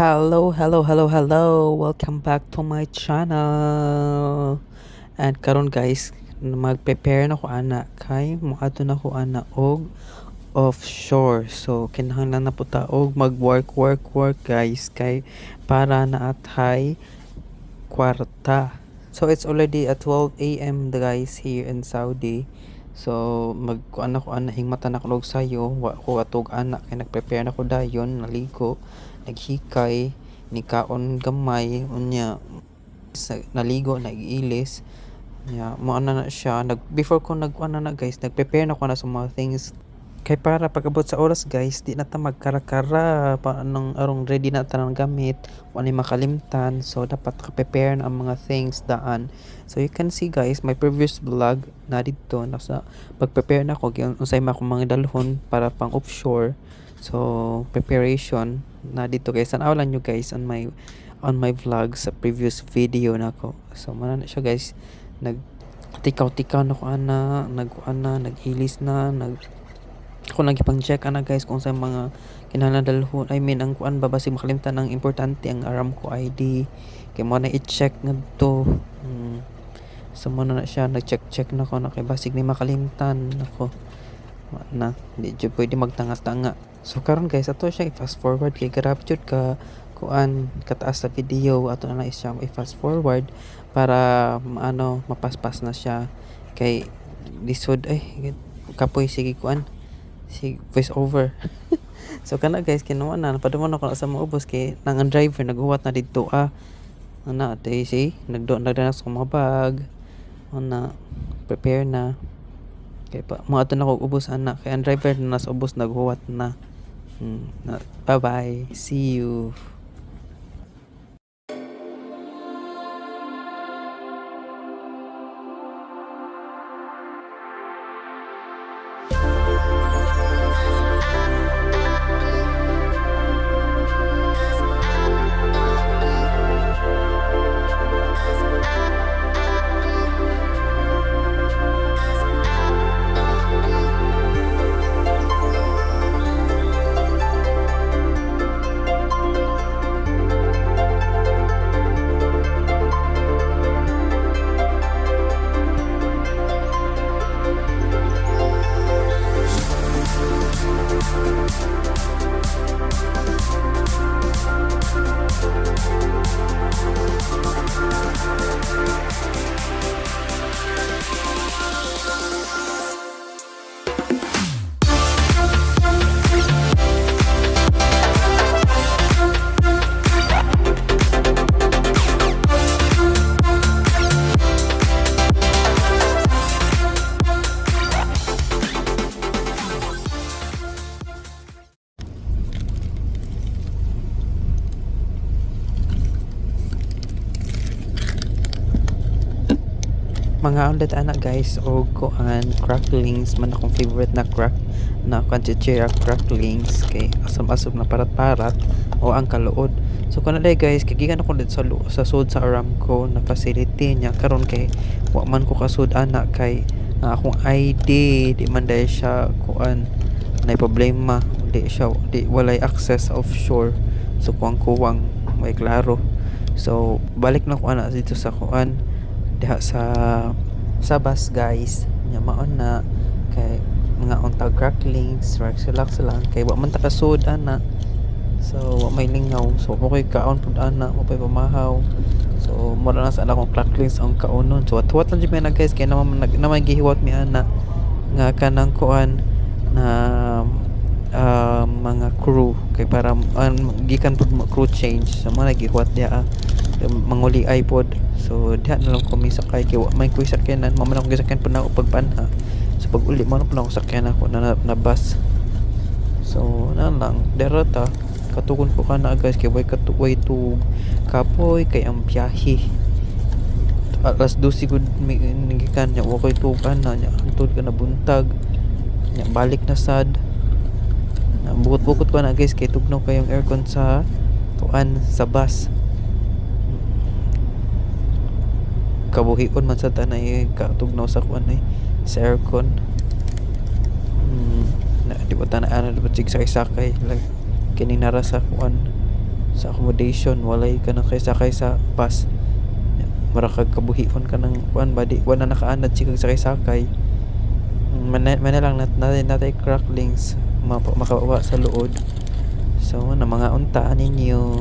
Hello, hello, hello, hello. Welcome back to my channel. And karon guys, mag-prepare na ko ana kay moadto na ko ana og offshore. So kinahanglan na po ta og mag-work work work guys kay para na at high kwarta. So it's already at 12 AM guys here in Saudi. So magkuan ako ana hingmata na ko sayo, wa ko atog ana kay nag-prepare na ko dayon, naligo, naghikay, nikaon gamay unya sa, naligo, nagiilis. Yeah, mo ana na siya. Nag before ko nag ano na guys, nag-prepare na ko na sa mga things kay para pagabot sa oras guys di na ta magkara-kara. Pa nang arong ready na ta ng gamit wala makalimtan. So dapat ka-prepare ang mga things daan. So you can see guys my previous vlog na dito nasa pag-prepare na ko kung unsay ma mga dalhon para pang offshore. So preparation na dito guys. Tanaw lang nyo guys on my on my vlog sa previous video na ko so mana na siya guys. Nag tikaw-tikaw na ko ana. Nag ana. Nag-ilis na. Nag ako lagi pang check ana guys kung sa mga kinahanglan I mean ang kuan ba basig makalimtan ang importante ang Aramco ID kay mo na i-check ngadto hmm. so mo na, siya nag-check-check na ko na kay basig ni makalimtan nako. Na di jud pwede magtanga-tanga. So karon guys ato siya i-fast forward. Kay grabe jud ka kuan kataas sa video ato na siya i-fast forward para ano mapaspas na siya. Kay lisod ay kapoy sige kuan si voice over. So kana guys kinuha na napadumon ako na sa maubos kay nang ang driver naghuwat na dito ah. Ana tay si nagdo nagdanas sa mga bag. Ana prepare na. Kay pa mo ato na ko ubos ana. Kay ang driver na nasa ubos naghuwat na. Hmm, bye bye see you mga outlet anak guys o kuan cracklings man akong favorite na crack na kanchichira cracklings kay asam-asam na parat-parat o ang kaluod. So kuna day guys kay gikan ako dito sa sa sud sa Aramco na facility niya. Karon kay wa man ko kasud anak kay ang akong ID di man day siya kuan na problema. Di siya di walay access offshore. So kuang kuwang may klaro. So balik na ko ana dito sa kuan diha sa sa bus guys. Nya maon na. Kay mga untag cracklings relax lang kay wa man ta kasud ana. So wa may lingaw. So mo koy kaon pud ana. Mo pay pamahaw. So mo na sa akong cracklings ang kaonon. So tuwat lang jud guys. Kay naman naman gihiwat mi ana. Nga kanang kuan na ah, mga crew. Kay para um, gikan pud crew change. So mo nagihuwat dia ah manguli iPod so diha na lang kami sakay kay may kuy sakyanan mama na ko gisakyan pud na ako pagpanha so pag uli mo na pud ako sakyan ako na, na, na bus. So na lang. Derota katukon ko kana guys kay way katuway to kapoy kay ang biyahe. Alas 12 gud nigikan nya wa koy na nya antod ka na buntag. Nya balik na sad. na bukot-bukot ko na guys kay tugnaw kayong aircon sa tuan sa bus. Kabuhion man sa tanay katugnaw sa kuan ay sa aircon. Hmm, na di ba tanaan na di ba sig sakay like kining nara sa kuan sa accommodation walay ka na kaysa kaysa bus. Mara kag kabuhihon ka ng kuan ba di wala nakaanad si kag sakay-sakay man man lang nat natay natay cracklings mapa, makawawa sa luod so na mga unta ninyo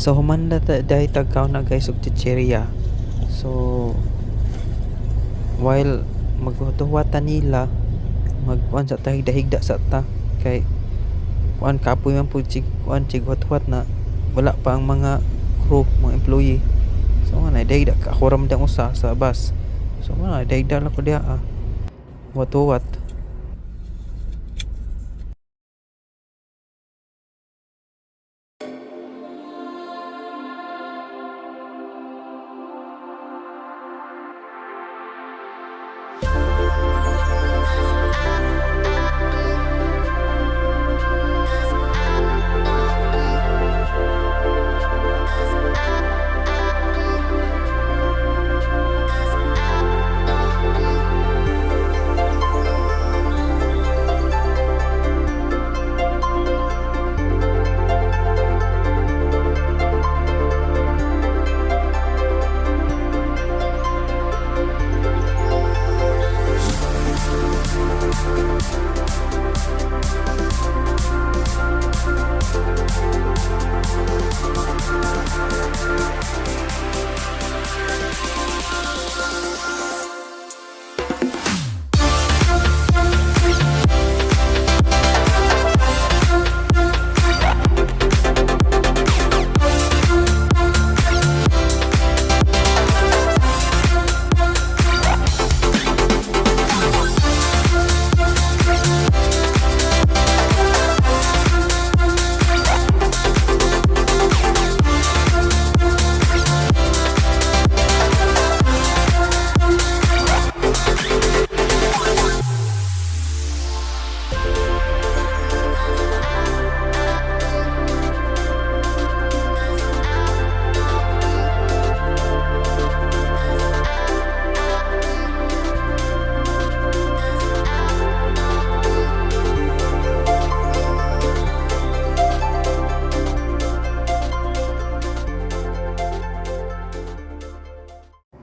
So humanda ta dahil tagkaw na guys og chicheria. So while maghutuwatan nila magkuan sa ta higda sa ta kay kuan kapoy man pud sig kuan sig huwat na wala pa ang mga crew mga employee. So nga na dahigda ka ako ram dang usa sa bus. So nga dahigda lang ko diha ah huwat-huwat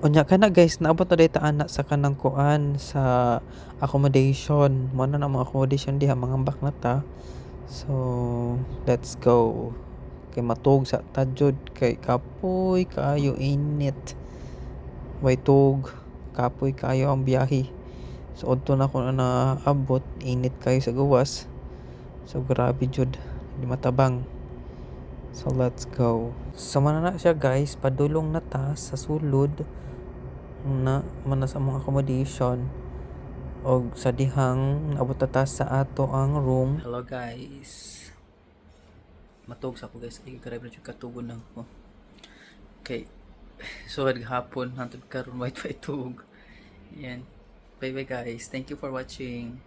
Unya ka na guys, naabot na data anak sa kanang kuan sa accommodation. Mo na na mga accommodation diha mga ambak na ta. So, let's go. Kay matug sa tajud kay kapoy kayo init. Way tug kapoy kayo ang biyahe. So, udto na ko na naabot, init kayo sa gawas. So, grabe jud. Di matabang. So, let's go. So, mana na siya guys, padulong na ta sa sulod na mana sa mga accommodation og sa dihang naabot na ta sa ato ang room. Hello guys. Matug sa ako guys kay grab na jud katugon lang ko. Kay so hapon hantod karon white white tug. Yan. Bye bye guys. Thank you for watching.